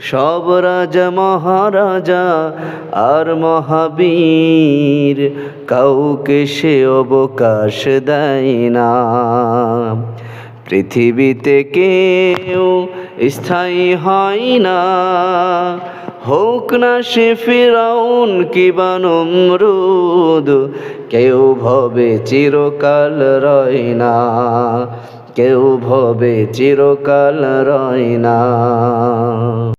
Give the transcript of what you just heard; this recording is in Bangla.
সব রাজা মহারাজা আর মহাবীর, কাউকে সে অবকাশ দেয় না। পৃথিবীতে কেউ স্থায়ী হয় না। হোক না সে ফিরাউন কিবা নমরুদ, কেউ ভবে চিরকাল রয় না। কেউ ভবে চিরকাল রয় না।